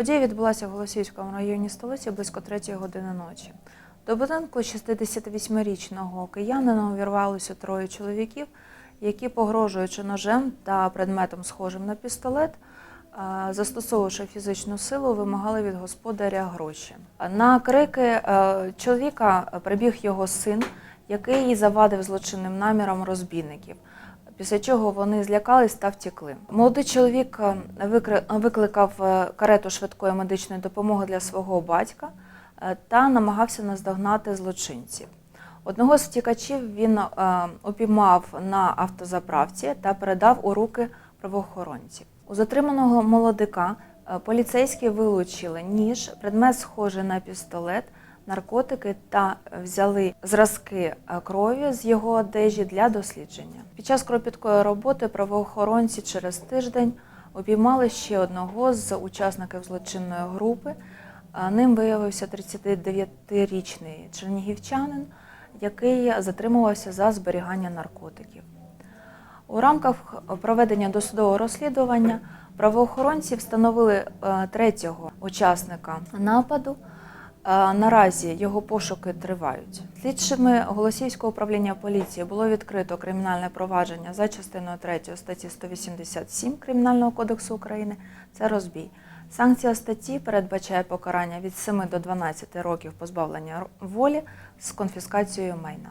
Подія відбулася в Голосіївському районі столиці близько 3 години ночі. До будинку 68-річного киянина увірвалося троє чоловіків, які, погрожуючи ножем та предметом, схожим на пістолет, застосовувавши фізичну силу, вимагали від господаря гроші. На крики е, чоловіка прибіг його син, який завадив злочинним намірам розбійників. Після чого вони злякались та втекли. Молодий чоловік е, викликав е, карету швидкої медичної допомоги для свого батька е, та намагався наздогнати злочинців. Одного з втікачів він упіймав на автозаправці та передав у руки правоохоронців. У затриманого молодика поліцейські вилучили ніж, предмет схожий на пістолет, наркотики та взяли зразки е, крові з його одежі для дослідження. Під час кропіткої роботи правоохоронці через тиждень обіймали ще одного з учасників злочинної групи. Е, Ним виявився 39-річний чернігівчанин, який затримувався за зберігання наркотиків. У рамках проведення досудового розслідування правоохоронці встановили е, третього учасника нападу. Наразі його пошуки тривають. Слідчими Голосіївського управління поліції було відкрито кримінальне провадження за частиною 3 статті 187 Кримінального кодексу України. Це розбій. Санкція статті передбачає покарання від 7 до 12 років позбавлення волі з конфіскацією майна.